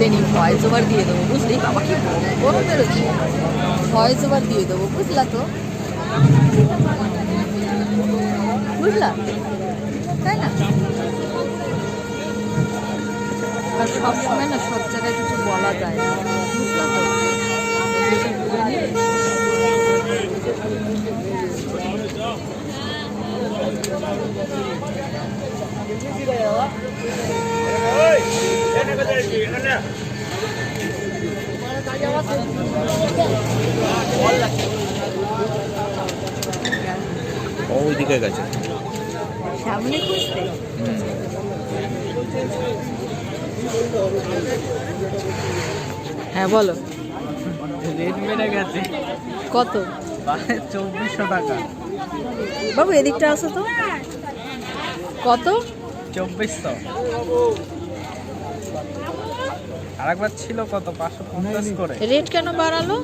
তুলে voice over দিয়ে দেবো, বুঝলি? বাবা, কি বড় বেরোচ্ছে। ভয়েস ওভার দিয়ে দেবো, বুঝলা তো? বুঝলা? তাই না? আর সব সময় না সব জায়গায় কিছু বলা যায় না ওই দিকে গেছে। সামনে খুঁজতে হ্যাঁ বলো। রেট বেড়ে গেছে। কত? চব্বিশশো টাকা। বাবু এদিকটা আসো তো। কত? চব্বিশশো। আরেকবার ছিল কত? পাঁচশো পঞ্চাশ করে। রেট কেন বাড়ালো?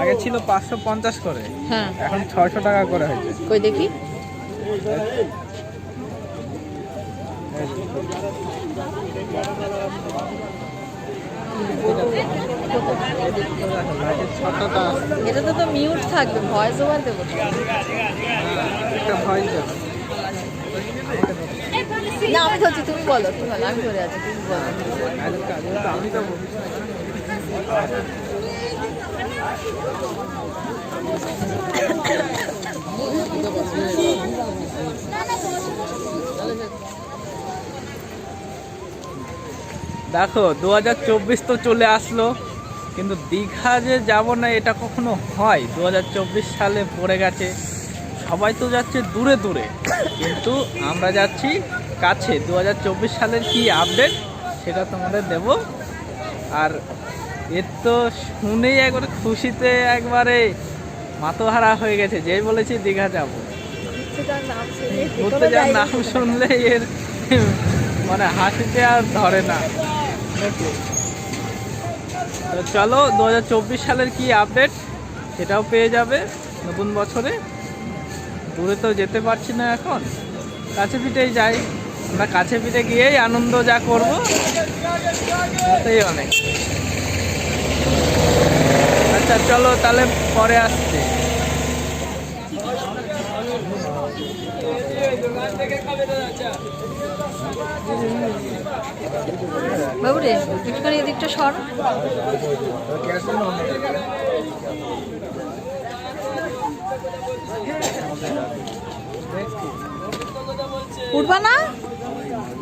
আগে ছিল পাঁচশো পঞ্চাশ করে। হ্যাঁ। এখন ছয়শো টাকা করে হয়েছে। কই দেখি। ছটা এটাতে তো মিউট থাকবে ভয়েস ওভার দেবো। একটা ভয়েস না, আমি ধরছি, তুমি বলো তুমি বলো, আমি ধরে আছি, তুমি বলো। দেখো দু হাজার চব্বিশ তো চলে আসলো, কিন্তু দীঘা যে যাব না, এটা কখনো হয়। দু হাজার চব্বিশ সালে পড়ে গেছে, সবাই তো যাচ্ছে দূরে দূরে। কিন্তু আমরা যাচ্ছি কাছে দু হাজার চব্বিশ সালের কি আপডেট সেটা তোমাদের দেব। আর এর তো শুনেই একবারে খুশিতে একবারে মাতোহারা হয়ে গেছে। যেই বলেছি দীঘা যাব। ঘুরতে যাওয়ার নাম শুনলে এর মানে হাসিতে আর ধরে না। তো চলো দু হাজার চব্বিশ সালের কি আপডেট সেটাও পেয়ে যাবে নতুন বছরে। দূরে তো যেতে পারছি না এখন। কাছে পিঠেই যাই। আমরা কাছে পিঠে গিয়েই আনন্দ যা করব, তাতেই অনেক আচ্ছা চলো তাহলে পরে আসছে। বাবু রে একটুখানি এদিকটা সর। উঠবা না?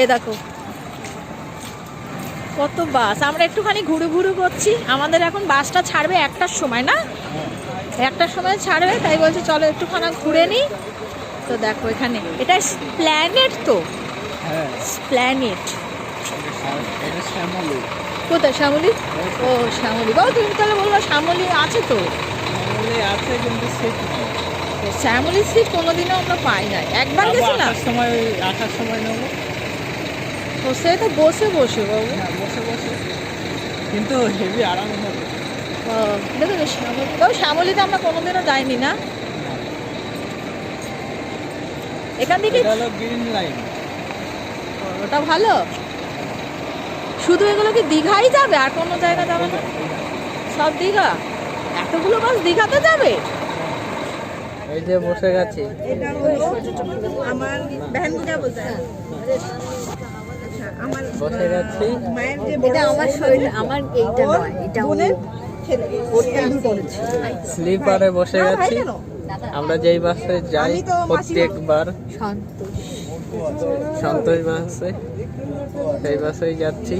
এই দেখো। কত বাস। আমরা একটুখানি ঘুরু ঘুরু করছি। আমাদের এখন বাসটা ছাড়বে একটার সময় না? একটার সময় ছাড়বে তাই বলছে চলো একটুখানি ঘুরে নিই। তো দেখো এখানে। এটা প্ল্যানেট তো? হ্যাঁ। প্ল্যানেট কোথায় শ্যামলি? ও শ্যামলি। বাবু তুমি তাহলে বলল শ্যামলি আছে তো? শ্যামলি আছে কিন্তু শ্যামলি সিট কোনোদিনও আমরা পাই না একবার গেছিলাম? সময় আসার সময় নেব। সে তো বসে বসে বাবু। বসে বসে কিন্তু হেভি আরাম হবে দেখুন শ্যামলি বাবু শ্যামলিতে আমরা কোনোদিনও যাইনি না? এখান থেকে গ্রিন লাইন। ওটা ভালো? শুধু এগুলো কি দীঘাই যাবে? আর কোনো জায়গা যাবে না? সব দীঘা? এতগুলো বাস দীঘাতে যাবে? এই যে বসে গেছে। আমার ভ্যান আমার মায়ের যে এটা আমার শরীর আমার এইটা নয় এটা বোনের ছেলে স্লিপারে বসে গেছি আমরা যেই বাসে যাই প্রত্যেকবার। সন্তোষ। সন্তোষ বাসে সেই বাসেই যাচ্ছি।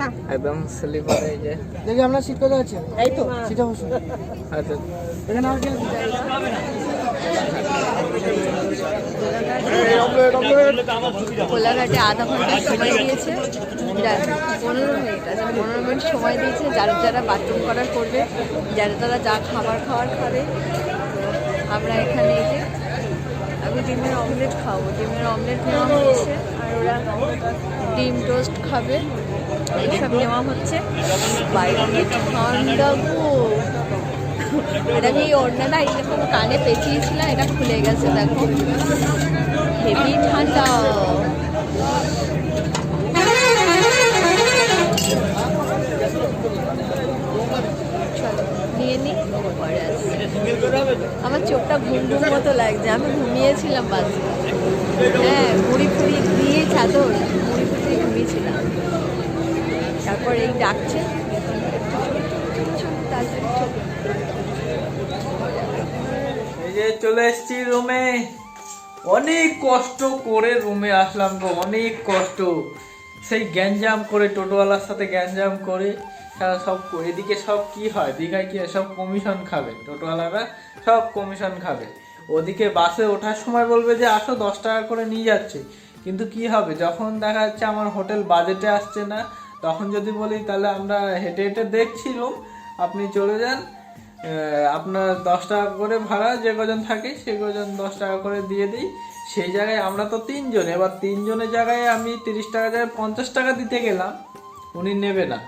না। একদম স্লিপারে এই যে। দেখি আপনার সিট কোথায় আছে? এই তো। সিটে বসুন। আচ্ছা। এখানে আর কে আছে? কোলাঘাটে আধা ঘণ্টা সময় দিয়েছে। পনেরো মিনিট আচ্ছা পনেরো মিনিট সময় দিয়েছে। যারা যারা বাথরুম করার করবে, যারা তারা যা খাবার খাওয়ার খাবে। আমরা এখানে এই যে, আমি ডিমের অমলেট খাব। ডিমের অমলেট নেওয়া হচ্ছে আর ওরা ডিম টোস্ট খাবে। এইসব নেওয়া হচ্ছে। বাইরে ঠান্ডা গো। এটা আমি এই ওড়নাটা এরকম কানে পেঁচিয়েছিলাম এটা খুলে গেছে, দেখো। হেভি ঠান্ডা। নিয়ে নি। পরে আমার চোখটা ঘুম ঘুম মতো লাগছে, আমি ঘুমিয়েছিলাম বাস। হ্যাঁ মুড়ি ফুড়ি দিয়ে চাদর, মুড়ি ফুড়ি ঘুমিয়েছিলাম। তারপর এই ডাকছে। চলো। এই যে চলে এসেছি রুমে। অনেক কষ্ট করে রুমে আসলাম গো, অনেক কষ্ট। সেই গ্যাঞ্জাম করে, টোটোওয়ালার সাথে গ্যাঞ্জাম করে, তারা সব এদিকে সব কি হয়? দীঘায় কি সব কমিশন খাবে। টোটোওয়ালারা সব কমিশন খাবে। ওদিকে বাসে ওঠার সময় বলবে যে, আসো, দশ টাকা করে নিয়ে যাচ্ছে। কিন্তু কি হবে? যখন দেখা যাচ্ছে আমার হোটেল বাজেটে আসছে না, তখন যদি বলি, তাহলে আমরা হেঁটে হেঁটে দেখছি রুম, আপনি চলে যান। আপনার দশ টাকা করে ভাড়া যে কজন থাকে সে কজন দশ টাকা করে দিয়ে দিই। সেই জায়গায় আমরা তো তিনজন এবার তিনজনের জায়গায় আমি তিরিশ টাকা জায়গায় পঞ্চাশ টাকা দিতে গেলাম উনি নেবে না।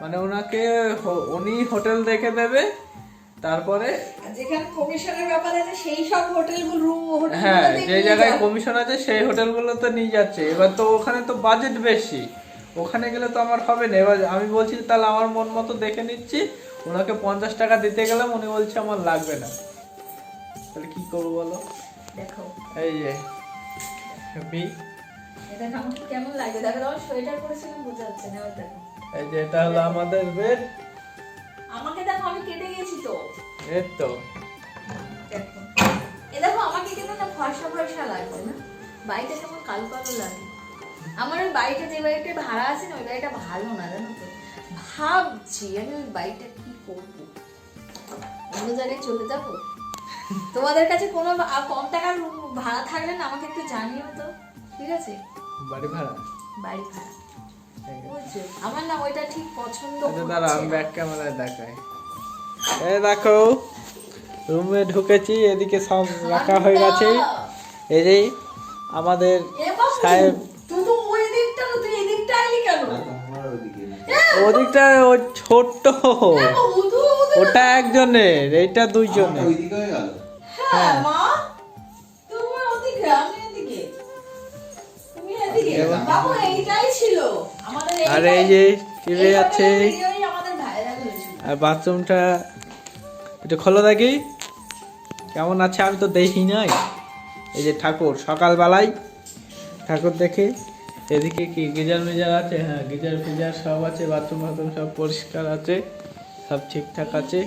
মানে ওনাকে উনি হোটেল দেখে দেবে তারপরে যেখানে কমিশনের ব্যাপার আছে সেই সব হোটেলগুলো রুম হ্যাঁ যে জায়গায় কমিশন আছে সেই হোটেলগুলো তো নিয়ে যাচ্ছে। এবার তো ওখানে তো বাজেট বেশি। ওখানে গেলে তো আমার হবে না। এবার আমি বলছি তাহলে আমার মন মতো দেখে নিচ্ছি। ওনাকে পঞ্চাশ টাকা দিতে গেলাম উনি বলছে আমার লাগবে না। তাহলে কি করব বলো? দেখো। এই যে আমাকে কেমন লাগে দেখো তোমার সোয়েটার পরেছিলাম বোঝা যাচ্ছে না এবার এই যে এটা হলো আমাদের বেড আমাকে দেখো আমি কেটে গেছি তো। এই তো। দেখো। এ দেখো আমাকে না ফর্সা ফর্সা লাগছে না। বাড়িটা কেমন কালো কালো লাগে। আমার ওই বাড়িটা যে বাড়িটা ভাড়া আছে না ওই বাড়িটা ভালো না জানো তো। ভাবছি আমি ওই বাড়িটা কি করব। অন্য জায়গায় চলে যাব? তোমাদের কাছে কোনো কম টাকার ভাড়া থাকলে না আমাকে একটু জানিও তো ঠিক আছে? বাড়ি ভাড়া? বাড়ি ভাড়া। আমার না ওইটা ঠিক পছন্দ আচ্ছা দাঁড়া আমি ব্যাক ক্যামেরায় দেখাই। এই দেখো রুমে ঢুকেছি এদিকে সব রাখা হয়ে গেছে। এই যে আমাদের এ সাহেব তুই ওই দিকটা না, তুই এদিকটা আইলি কেন? ওদিকটা ও ছোট্ট। এ ওটা একজনের এইটা দুইজনের হ্যাঁ, মা। তুমি ওদিকে, আমি এদিকে। তুমি এদিকে। বাবু, এইটাই ছিল। আমাদের আর এই যে টিভি আছে। আর বাথরুমটা একটু খোলো দেখি কেমন আছে আমি তো দেখি নাই এই যে ঠাকুর সকালবেলায় ঠাকুর দেখে এদিকে কি গিজার মিজার আছে হ্যাঁ গিজার ফিজার সব আছে বাথরুম বাথরুম সব পরিষ্কার আছে সব ঠিকঠাক আছে?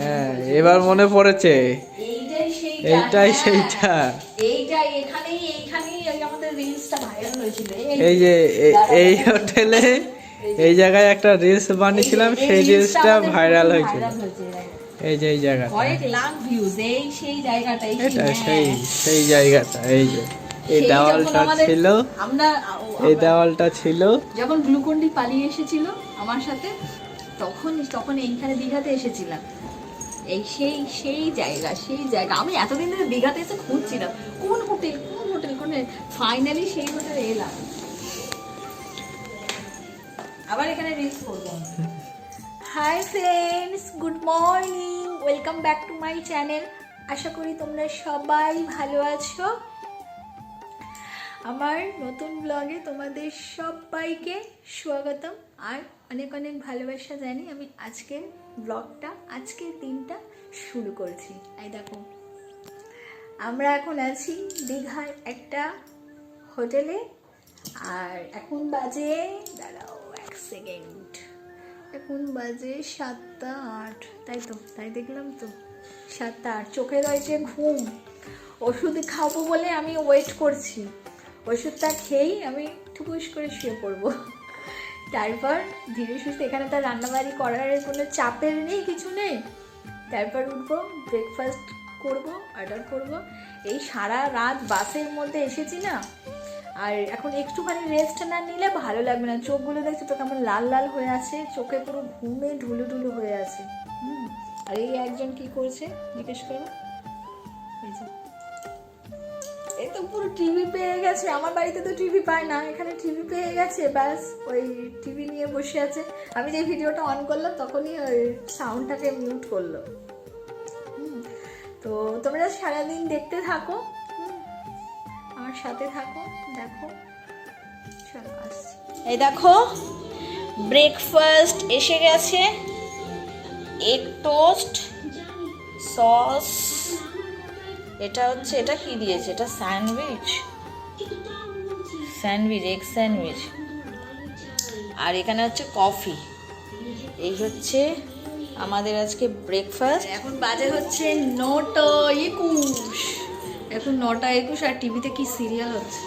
হ্যাঁ, এবার মনে পড়েছে। এইটাই সেইটা, এই যে এই হোটেলে এই জায়গায় একটা রিলস বানিয়েছিলাম সেই রিলসটা ভাইরাল হয়েছিল হয়েছে, এই যে এই জায়গাটা। সেই এটা হ্যাঁ। সেই সেই জায়গাটা এই যে। এই দেওয়ালটা ছিল। আমরা এই দেওয়ালটা ছিল। যখন গ্লুকন্ডি পালিয়ে এসেছিল আমার সাথে তখন তখন এইখানে দীঘাতে এসেছিলাম। এই সেই সেই জায়গা সেই জায়গা। আমি এতদিন ধরে দীঘাতে এসে খুঁজছিলাম, কোন হোটেল কোন হোটেল, কোন ফাইনালি সেই হোটেলে এলাম। আবার এখানে রিলস করব। Hi friends good morning welcome back to my channel আশা করি তোমরা সবাই ভালো আছো। আমার নতুন ব্লগে তোমাদের সবাইকে স্বাগতম। আর অনেক অনেক ভালোবাসা জানি আমি আজকের ব্লগটা আজকের দিনটা শুরু করছি। এই দেখো, আমরা এখন আছি দীঘার একটা হোটেলে, আর এখন বাজে, দাঁড়াও এক সেকেন্ড। এখন বাজে সাতটা আট, তাই তো, তাই দেখলাম তো, সাতটা আট। চোখে রয়েছে ঘুম, ওষুধ খাব বলে আমি ওয়েট করছি। ওষুধটা খেয়েই আমি ঠুকুস করে শুয়ে পড়ব। তারপর ধীরে সুস্থে এখানে তো রান্নাবাড়ি করার কোনো চাপের নেই, কিছু নেই। তারপর উঠবো ব্রেকফাস্ট করব অর্ডার করব। এই সারা রাত বাসের মধ্যে এসেছি না। আর এখন একটুখানি রেস্ট না নিলে ভালো লাগবে না। চোখগুলো দেখছ তো কেমন লাল লাল হয়ে আছে? চোখে পুরো ঘুমে ঢুলু ঢুলু হয়ে আছে। হুম, আর এই একজন কি করছে? জিজ্ঞেস করো। পুরো টিভি পেয়ে গেছে। আমার বাড়িতে তো টিভি পায় না, এখানে টিভি পেয়ে গেছে, ব্যাস, ওই টিভি নিয়ে বসে আছে। আমি যে ভিডিওটা অন করলাম, তখনই ওই সাউন্ডটাকে মিউট করল। তো তোমরা সারাদিন দেখতে থাকো। আমার সাথে থাকো, দেখো। এই দেখো ব্রেকফাস্ট এসে গেছে। এগ টোস্ট সস এটা হচ্ছে, এটা কি দিয়েছে? এটা স্যান্ডউইচ? Sandwich, egg sandwich. আর এখানে হচ্ছে কফি। এই হচ্ছে আমাদের আজকে ব্রেকফাস্ট এখন বাজে হচ্ছে নটা একুশ। এখন নটা একুশ আর টিভিতে কি সিরিয়াল হচ্ছে?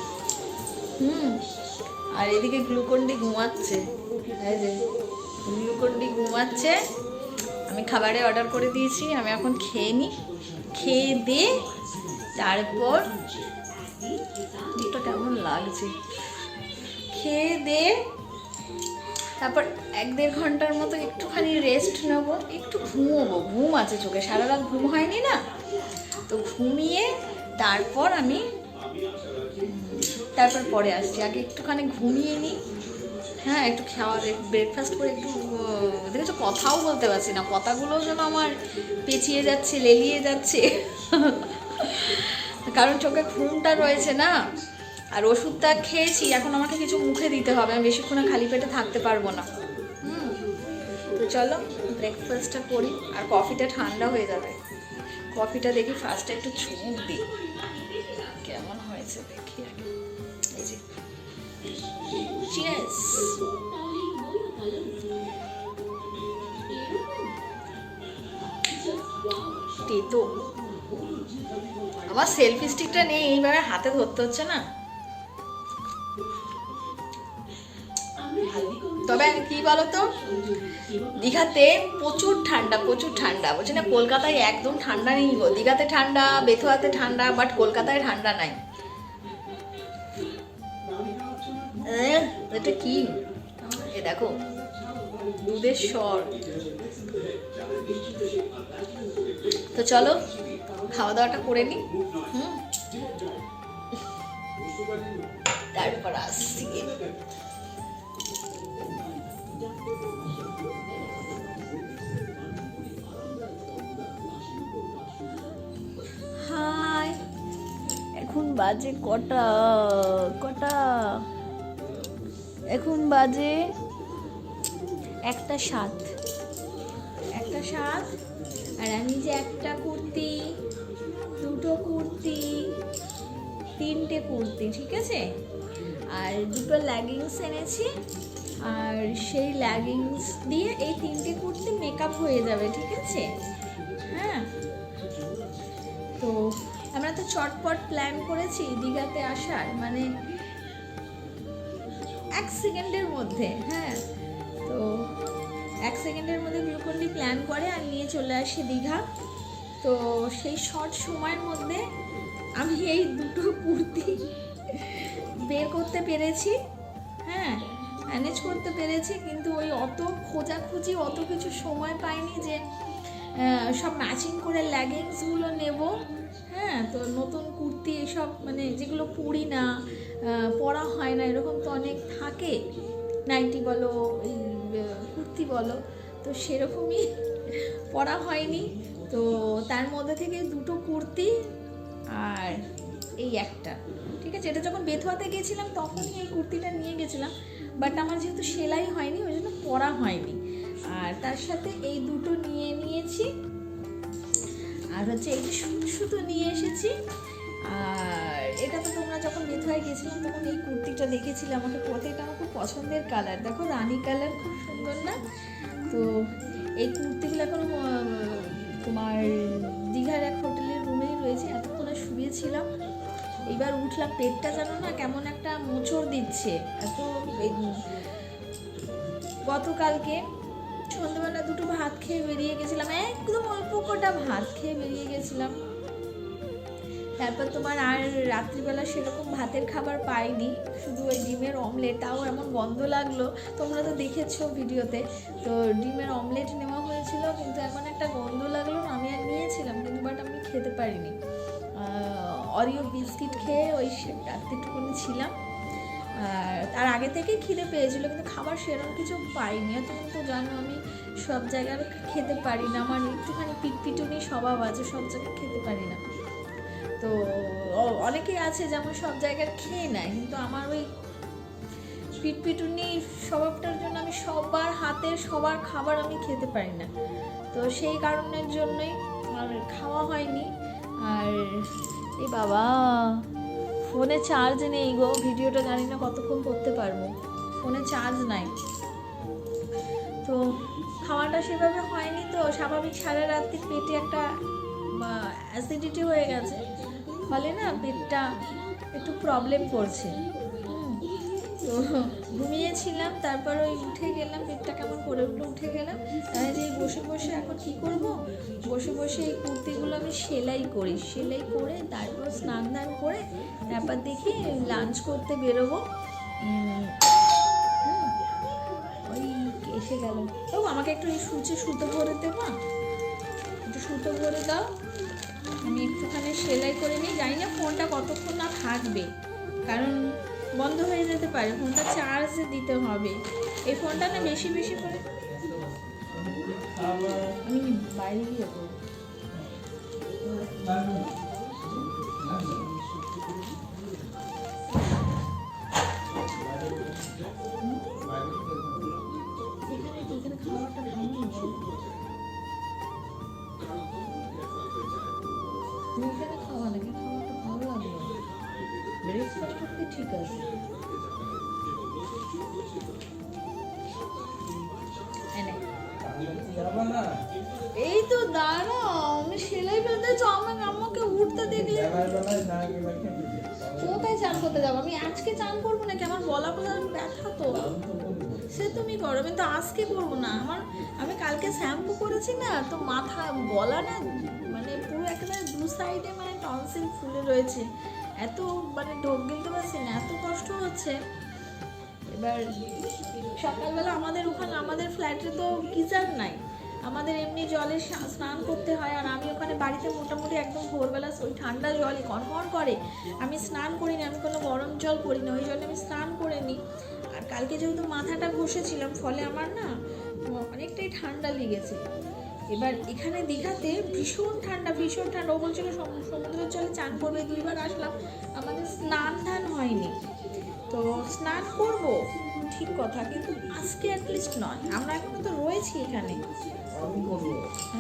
হুম। আর এদিকে গ্লুকন্ডি ঘুমাচ্ছে। গ্লুকন্ডি ঘুমাচ্ছে। আমি খাবারে অর্ডার করে দিয়েছি, আমি এখন খেয়ে নিই খেয়ে দিয়ে তারপর দুটো কেমন লাগছে। খেয়ে দিয়ে তারপর এক দেড় ঘণ্টার মতো একটুখানি রেস্ট নেব। একটু ঘুমোবো, ঘুম আছে চোখে। সারা রাত ঘুম হয়নি না? তো ঘুমিয়ে তারপর আমি তারপর পরে আসছি। আগে একটুখানি ঘুমিয়ে নিই হ্যাঁ একটু খাওয়া ব্রেকফাস্ট করে একটু দেখেছ কথাও বলতে পারছি না। কথাগুলোও যেন আমার পেঁচিয়ে যাচ্ছে, লেলিয়ে যাচ্ছে। কারণ চোখে ঘুমটা রয়েছে না, আর ওষুধটা খেয়েছি, এখন আমাকে কিছু মুখে দিতে হবে, আমি বেশিক্ষণ খালি পেটে থাকতে পারব না। তো চলো ব্রেকফাস্টটা করি, আর কফিটা ঠান্ডা হয়ে যাবে। কফিটা দেখি ফার্স্টে একটু চুমুক দিই। কেমন হয়েছে দেখি এই যে। আমার সেলফি স্টিকটা নেই এইবারে হাতে ধরতে হচ্ছে না। তবে কি বলতো? দীঘাতে প্রচুর ঠান্ডা প্রচুর ঠান্ডা। বলছি না, কলকাতায় একদম ঠান্ডা নেই। গো দীঘাতে ঠান্ডা, বেথুয়াতে ঠান্ডা বাট কলকাতায় ঠান্ডা নাই। এটা কি? এ দেখো, দুধের স্বর তো চলো খাওয়া দাওয়াটা করে নি। হুম। তারপর আসছি। হাই, এখন বাজে কটা? কটা? এখন বাজে একটা সাত। একটা সাত, আর আমি যে একটা দুটো কুর্তি, তিনটে কুর্তি, ঠিক আছে? আর দুটো লেগিংস এনেছি, আর সেই লেগিংস দিয়ে এই তিনটে কুর্তি মেকআপ হয়ে যাবে, ঠিক আছে? হ্যাঁ? তো আমরা তো চটপট প্ল্যান করেছি দীঘাতে আসার মানে এক সেকেন্ডের মধ্যে হ্যাঁ? তো এক সেকেন্ডের মধ্যে গ্লুকন্ডি প্ল্যান করে আর নিয়ে চলে আসে দীঘা। তো সেই শর্ট সময়ের মধ্যে আমি এই দুটো কুর্তি বের করতে পেরেছি হ্যাঁ ম্যানেজ করতে পেরেছি, কিন্তু ওই অত খোঁজাখুঁজি, অত কিছু সময় পাইনি যে সব ম্যাচিং করে লেগিংসগুলো নেব হ্যাঁ তো নতুন কুর্তি এসব মানে যেগুলো পরি না পরা হয় না, এরকম তো অনেক থাকে নাইটি বলো কুর্তি বলো, তো সেরকমই পরা হয়নি। তো তার মধ্যে থেকে দুটো কুর্তি আর এই একটা। ঠিক আছে, এটা যখন বেথুয়াতে গেছিলাম তখনই এই কুর্তিটা নিয়ে গেছিলাম। বাট আমার যেহেতু সেলাই হয়নি, ওই জন্য পরা হয়নি। আর তার সাথে এই দুটো নিয়ে নিয়েছি। আর হচ্ছে এই শুধু শুধু নিয়ে এসেছি। আর এটা তো তোমরা যখন বেথুয়ায় গেছিলাম তখন এই কুর্তিটা দেখেছিলে। আমাকে পথে এটা আমার খুব পছন্দের কালার দেখো, রানী কালার খুব সুন্দর না? তো এই কুর্তিগুলো এখন তোমার দীঘার এক হোটেলের রুমেই রয়েছে, এতক্ষণে শুয়েছিলাম। এবার উঠলাম, পেটটা যেন না কেমন একটা মোচড় দিচ্ছে। এত গতকালকে সন্ধ্যেবেলা দুটো ভাত খেয়ে বেরিয়ে গেছিলাম, একদম অল্প কটা ভাত খেয়ে বেরিয়ে গেছিলাম। তারপর তোমার আর রাত্রিবেলা সেরকম ভাতের খাবার পাইনি, শুধু ওই ডিমের অমলেট তাও এমন গন্ধ লাগল। তোমরা তো দেখেছ ভিডিওতে তো ডিমের অমলেট নেওয়া হয়েছিল, কিন্তু এমন একটা গন্ধ লাগল আমি আর নিয়েছিলাম, কিন্তু বাট আমি খেতে পারিনি। অরিও বিস্কিট খেয়ে ওই রাত্রিটুকুনি ছিলাম। আর তার আগে থেকে খিদে পেয়েছিল, কিন্তু খাবার সেরকম কিছু পাইনি। তুমি তো জানো, আমি সব জায়গার খেতে পারি না। আমার একটুখানি পিটপিটুনি স্বভাব আছে, সব জায়গায় খেতে পারি না। তো অনেকেই আছে যেমন সব জায়গার খেয়ে নেয়, কিন্তু আমার ওই পিটপিটুনি স্বভাবটার জন্য আমি সবার হাতে সবার খাবার আমি খেতে পারি না। তো সেই কারণের জন্যই আর খাওয়া হয়নি। আর এই বাবা, ফোনে চার্জ নেই গো, ভিডিওটা জানি না কতক্ষণ করতে পারব। ফোনে চার্জ নাই। তো খাওয়াটা সেভাবে হয়নি তো, স্বাভাবিক সারা রাত্রি পেটে একটা অ্যাসিডিটি হয়ে গেছে। ফলে না পেটটা একটু প্রবলেম করছে। ঘুমিয়েছিলাম, তারপর ওই উঠে গেলাম, পেটটা কেমন করে উঠল, উঠে গেলাম। যে বসে বসে এখন কি করব? বসে বসে এই কুর্তিগুলো আমি সেলাই করি। সেলাই করে তারপর স্নান দান করে তারপর দেখি লাঞ্চ করতে বেরোবো। ওই এসে গেল। ও, আমাকে একটু এই সূচে সুতো ভরে দেবো? একটু সুতো ভরে দাও। আমি একটুখানি সেলাই করে নিই। জানি না ফোনটা কতক্ষণ না থাকবে। কারণ বন্ধ হয়ে যেতে পারে, ফোনটা চার্জ দিতে হবে। এই ফোনটা না বেশি বেশি করে আমি বাইরে গিয়ে এই তো দাঁড়াও, আমি সেলাই ফেলতেছ আমাকে আমাকে উঠতে দিলি কোথায় চান করতে যাব? আমি আজকে চান করব নাকি? আমার গলা কোথা ব্যথা তো। সে তুমি করো কিন্তু আজকে করব না। আমার, আমি কালকে শ্যাম্পু করেছি না, তো মাথা, গলা না মানে পুরো একেবারে দু সাইডে মানে টনসিল ফুলে রয়েছে। এত মানে ঢোক গিলতে পারছি না, এত কষ্ট হচ্ছে। এবার সকালবেলা আমাদের ওখানে, আমাদের ফ্ল্যাটে তো গিজার নাই। আমাদের এমনি জলে স্নান করতে হয় আর আমি ওখানে বাড়িতে মোটামুটি একদম ভোরবেলা ওই ঠান্ডা জলই কনকন করে। আমি স্নান করি না আমি কোনো গরম জল করি না ওই জলে আমি স্নান করে নিই। আর কালকে যেহেতু মাথাটা ঘষেছিলাম, ফলে আমার না অনেকটাই ঠান্ডা লেগেছে। এবার এখানে দীঘাতে ভীষণ ঠান্ডা ভীষণ ঠান্ডা। ও বলছিল সম- সমুদ্রের জলে চান করবে দুইবার আসলাম। আমাদের স্নান ধান হয়নি। তো স্নান করব, ঠিক কথা, কিন্তু আজকে অ্যাটলিস্ট নয়। আমরা এখনও তো রয়েছি এখানে।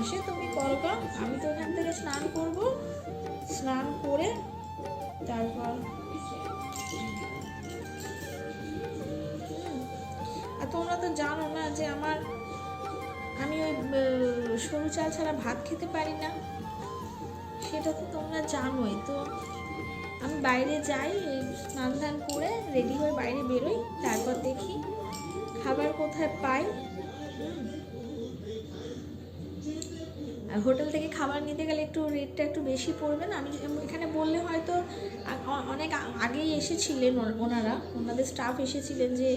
সে তুমি করো গা। আমি তো থেকে স্নান করব। স্নান করে তারপর আর তোমরা তো জানো না যে আমার আমি ওই সরু চাল ছাড়া ভাত খেতে পারি না। সেটা তো তোমরা জানোই। তো আমি বাইরে যাই স্নান ধান করে রেডি হয়ে বাইরে বেরোই। তারপর দেখি খাবার কোথায় পাই। হোটেল থেকে খাবার নিতে গেলে একটু রেটটা একটু বেশি পড়বে না? আমি এখানে বললে হয়তো অনেক আগেই এসেছিলেন ওনারা। ওনাদের স্টাফ এসেছিলেন যে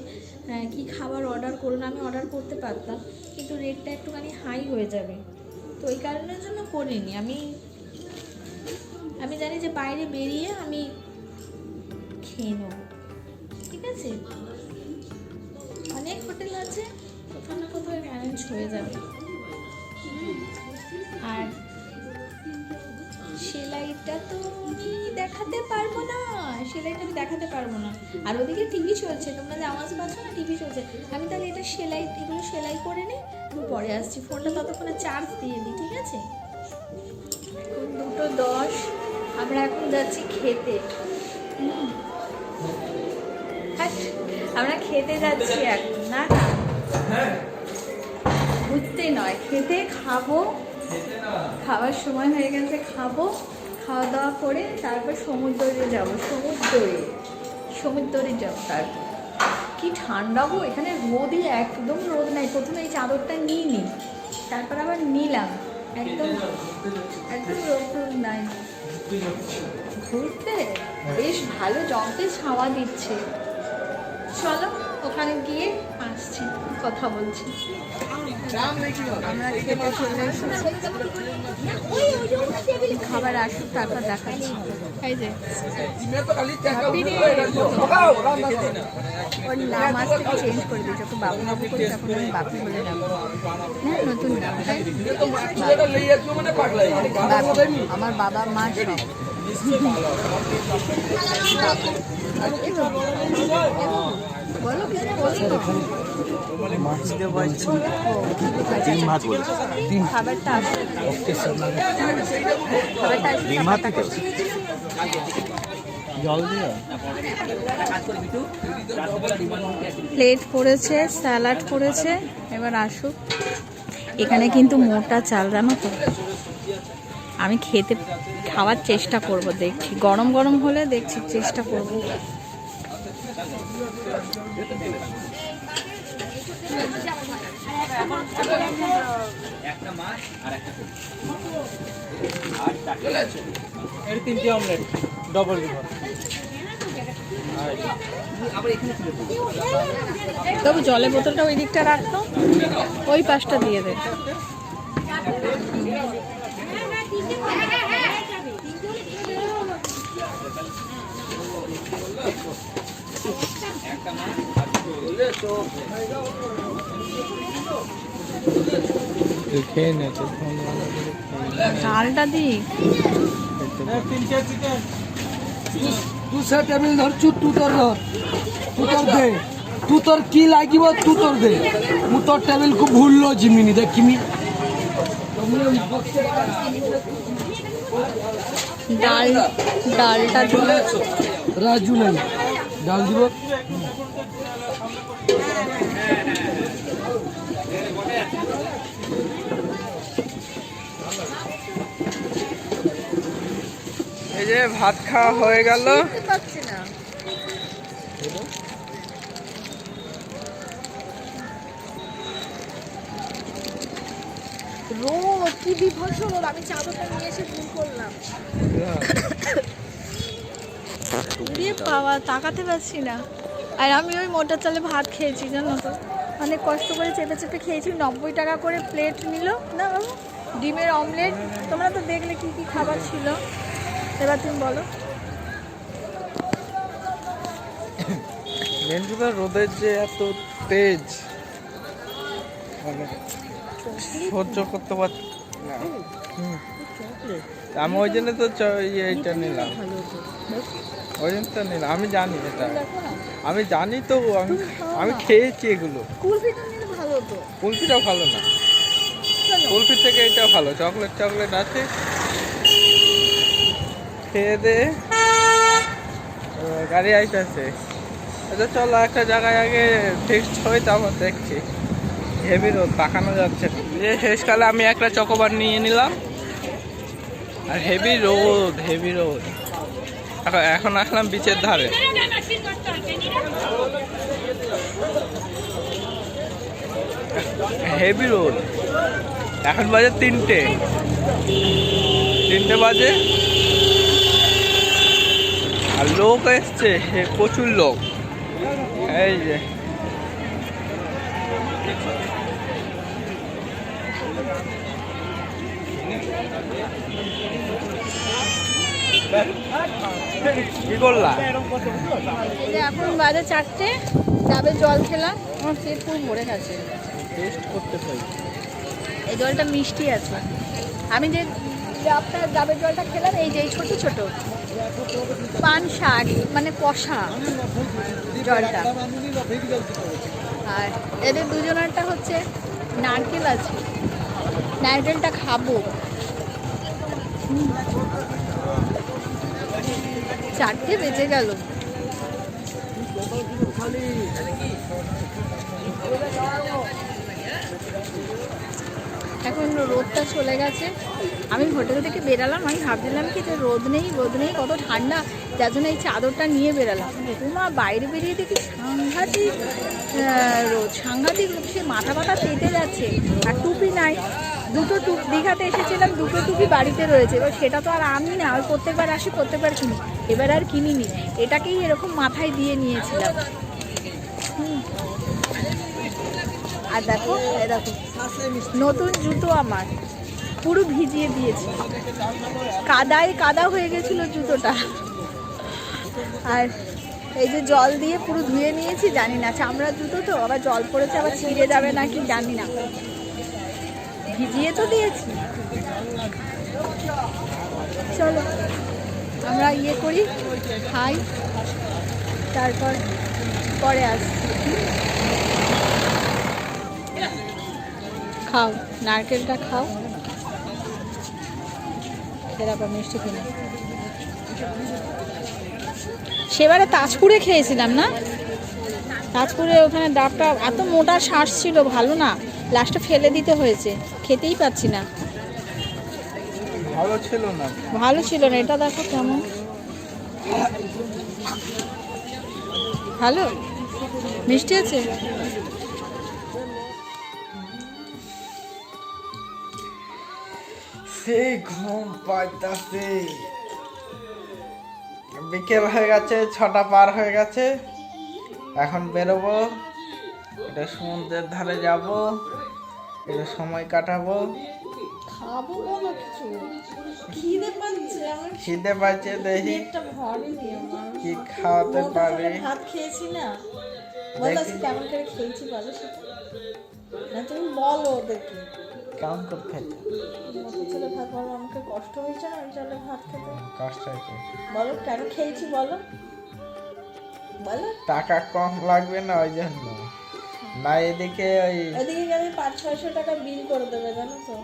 কি খাবার অর্ডার করুন, আমি অর্ডার করতে পারতাম। কিন্তু রেটটা একটুখানি হাই হয়ে যাবে। তো ওই কারণের জন্য করিনি। আমি আমি জানি যে বাইরে বেরিয়ে আমি খেয়ে নেব। ঠিক আছে? অনেক হোটেল আছে, কোথাও না কোথাও অ্যারেঞ্জ হয়ে যাবে। সেলাইটা তো আমি দেখাতে পারব না সেলাইটা আমি দেখাতে পারব না। আর ওদিকে টিভি চলছে তোমরা যে আওয়াজ পাচ্ছ না টিভি চলছে। আমি তাহলে এটা সেলাই এগুলো সেলাই করে নিই আমি পরে আসছি। ফোনটা ততক্ষণে চার্জ দিয়ে দিই ঠিক আছে? এখন দুটো দশ আমরা এখন যাচ্ছি খেতে। আমরা খেতে যাচ্ছি এখন না? না ঘুরতে নয় খেতে খাব। খাওয়ার সময় হয়ে গেছে খাব। খাওয়া দাওয়া করে তারপর সমুদ্রে যাব, সমুদ্রে সমুদ্রে যাব তারপর কি ঠান্ডা গো, এখানে রোদই একদম রোদ নাই। প্রথমে এই চাদরটা নিই নি, তারপর আবার নিলাম। একদম একদম রোদ নাই। ঘুরতে? বেশ ভালো জমতে ছাওয়া দিচ্ছে। চলো। ওখানে গিয়ে আসছি কথা বলছি। আমরা খেতে চলে এসেছি। খাবার আসুক তারপর দেখাচ্ছি। এই যে। ওর নাম আজ থেকে চেঞ্জ করে দিয়েছে ওকে বাবু বাবু করে তখন আমি বাপি বলে হ্যাঁ নতুন নাম আমার বাবা মা সব। প্লেট করেছে, স্যালাড করেছে, এবার আসুক। এখানে কিন্তু মোটা চাল, জানো তো? আমি খেতে, খাওয়ার চেষ্টা করব, দেখছি। গরম গরম হলে দেখছি, চেষ্টা করব। এর তিনটে অমলেট ডবল ডিমার তবু জলের বোতলটা ওই দিকটা রাখতো ওই পাশটা দিয়ে দে। চালটা দি। তু সে টেবিল ধরছু তু তোর ধর। তু তোর দে। তু তোর কি লাগিব তু তোর দে। মু তোর টেবিল কু ভুললো জিমিনি দেখিমি ডাল ডালটা রাজু নাই। ডাল দিব। এই যে ভাত খাওয়া হয়ে গেল। রো কি বিভৎস রোদ আমি চাদরটা নিয়ে এসে ফুল করলাম। হ্যাঁ। পাওয়া, তাকাতে পারছি না। আর আমি ওই মোটা চালে ভাত খেয়েছি, জানো তো। অনেক কষ্ট করে চেপে চেপে খেয়েছি, নব্বই টাকা করে প্লেট নিল। না বাবু, ডিমের অমলেট তোমরা তো দেখলে কি কি খাবার ছিল। এবার তুমি বলো। মেনটুদা রোদের যে এত তেজ মানে সহ্য করতে পারছি আমি ওই জন্য তো এইটা নিলাম। ওই জন্য তো নিলাম। আমি জানি এটা। আমি জানি তো আমি আমি খেয়েছি এগুলো। কুলফিটা নিলে ভালো হতো। কুলফিটাও ভালো না। কুলফি থেকে এটা ভালো। চকলেট চকলেট আছে। খেয়ে দে। গাড়ি আইতেছে। আচ্ছা চলো একটা জায়গায় আগে ফিক্সড হই তারপর দেখছি। হেভি রোদ তাকানো যাচ্ছে। যে শেষকালে আমি একটা চকোবার নিয়ে নিলাম। আর হেভি রোদ হেভি রোদ এখন আসলাম বিচের ধারে। হেভি রোড এখন বাজে তিনটে। তিনটে বাজে। আর লোক এসছে প্রচুর লোক। এই যে। এখন বাজে চারটে ডাবের জল খেলাম আমার পেট পুরো ভরে গেছে। টেস্ট করতে চাই এই জলটা মিষ্টি আছে। আমি যে ডাবটা ডাবের জলটা খেলাম এই যে ছোট ছোট পান শাক মানে কষা জলটা। আর এদের দুজনেরটা হচ্ছে নারকেল আছে। নারকেলটা খাব। চারটে বেজে গেল। এখন রোদটা চলে গেছে। আমি হোটেল থেকে বেরালাম, আমি ভাবছিলাম কি যে রোদ নেই রোদ নেই, কত ঠান্ডা, যার জন্য এই চাদরটা নিয়ে বেরালাম। মা বাইরে বেরিয়ে দেখি সাংঘাতিক রোদ, সাংঘাতিক সে মাথা মাথা পেতে যাচ্ছে, আর টুপি নাই। দুটো টুপ দীঘাতে এসেছিলাম, দুটো টুপি বাড়িতে রয়েছে। এবার সেটা তো আর আমি না আমি প্রত্যেকবার আসি, প্রত্যেকবার কিনি। এবার আর কিনিনি। এটাকেই এরকম মাথায় দিয়ে নিয়েছিলাম। আর দেখো দেখো, নতুন জুতো আমার। পুরো ভিজিয়ে দিয়েছি। কাদায় কাদা হয়ে গেছিল জুতোটা। আর এই যে জল দিয়ে পুরো ধুয়ে নিয়েছি, জানি না। চামড়ার জুতো তো, আবার জল পড়েছে, আবার ছিঁড়ে যাবে নাকি, জানি না। ভিজিয়ে তো দিয়েছি। চলো, আমরা ইয়ে করি, খাই, তারপর পরে আসছি। খাও, নারকেলটা খাও। সেরকম মিষ্টি কিনে। সেবারে তাজপুরে খেয়েছিলাম না? তাজপুরে ওখানে ডাবটা এত মোটা শ্বাস ছিল, ভালো না। লাস্টে ফেলে দিতে হয়েছে। খেতেই পাচ্ছি না। ভালো ছিল না। ভালো ছিল না এটা দেখো কেমন। ভালো? মিষ্টি আছে? সেই ঘুম পাইতাছে। বিকেল হয়ে গেছে ছটা পার হয়ে গেছে। এখন বেরোবো। এটা সমুদ্রের ধারে যাব। এটা সময় কাটাবো। খাব বলো কিছু। খিদে পাচ্ছে আমার। খিদে পাচ্ছে দেখি পেটটা ভরেনি আমার। কি খাওয়াতে পারি। ভাত খেয়েছি না। বলো দেখি। কেমন করে খেয়েছি বলো সেটা। না তুমি বলো ওদেরকে কেমন করে মোটা চলে ভাত বলো আমাকে কষ্ট হয়েছে না ওই চলে ভাত খেতে। কষ্ট হয়েছে। বলো কেন খেয়েছি বলো। বলো। টাকা কম লাগবে না ওই জন্য। না এদিকে ওই ওদিকে গেলে পাঁচ ছয়শো টাকা বিল করে দেবে জানো তো।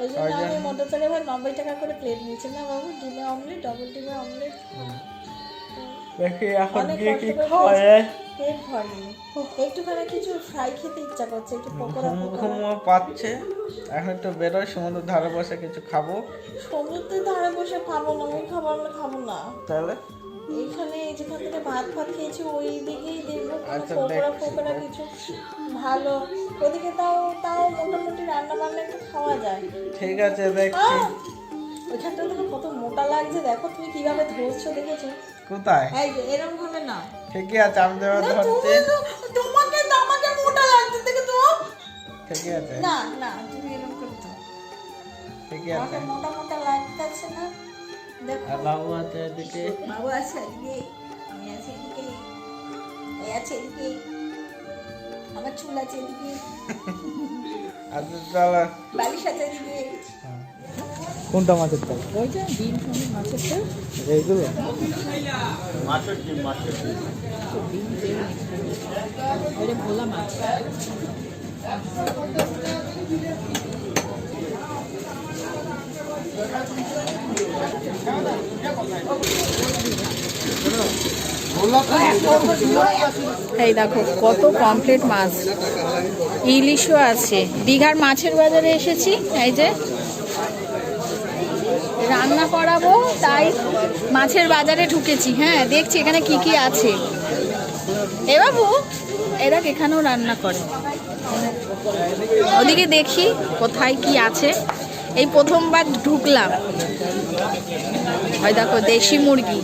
ওই জন্য আমি মোটা চলে ভাত নব্বই টাকা করে প্লেট নিচ্ছি না বাবু ডিমে অমলেট ডবল ডিমে অমলেট দেখি এখন কি কি খাওয়া পেট ভরেনি একটুখানি কিছু ফ্রাই খেতে ইচ্ছা করছে একটু পকোড়া পকোড়া। পাচ্ছে। এখন একটু বেরোয় সমুদ্র ধারে বসে কিছু খাব। সমুদ্রের ধারে বসে খাব না ওই খাবার আমরা খাব না। তাহলে? এইখানে যেখান থেকে ভাত ফাত খেয়েছি ওই দিকেই দেখব কোনো আচ্ছা, দেখছি। কিছু ভালো। ওদিকে তাও তাও মোটামুটি রান্না বান্না একটু খাওয়া যায়। ঠিক আছে দেখছি! ওইখানটা দেখো কত মোটা লাগছে দেখো তুমি কীভাবে ধরছো দেখেছ? কোথায়? এই যে এরকম ভাবে না। ঠিকই আছে আমি তো ধরছি। তোমাকে তো আমাকে মোটা লাগছে দেখে তো ঠিকই আছে। না না তুমি এরকম করে দাও ঠিকই আছে। মোটা মোটা লাগতেছে না। আর বাবু আছে এদিকে বাবু আছে এদিকে আমি আছি এদিকে আছে এদিকে আমার চুল আছে এদিকে। আচ্ছা চলো। বালিশ আছে এদিকে। কোনটা মাছের তেল ওইটা ডিম সমেত মাছের তেল এইগুলো? ডিম তেল ওইটা ভোলা মাছ। এই দেখো, কত পমফ্লেট মাছ। ইলিশও আছে। দীঘার মাছের বাজারে এসেছি, এই যে। রান্না করাবো, তাই মাছের বাজারে ঢুকেছি। হ্যাঁ দেখছি এখানে কি কি আছে। এ বাবু এরা এখানেও রান্না করে। ওদিকে দেখি কোথায় কি আছে। এই প্রথমবার ঢুকলাম। ওই দেখো, দেশি মুরগি।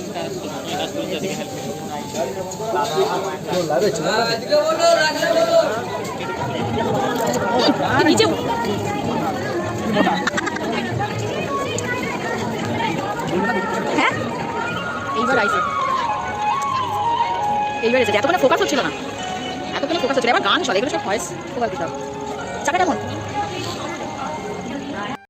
হ্যাঁ? এইবার আইছে। এইবার ফোকাস হচ্ছিল না। এতক্ষণে ফোকাস হচ্ছিল। এবার গান চলে। এগুলো সব ভয়েস ফোকাস দিতে হবে চাকা কেমন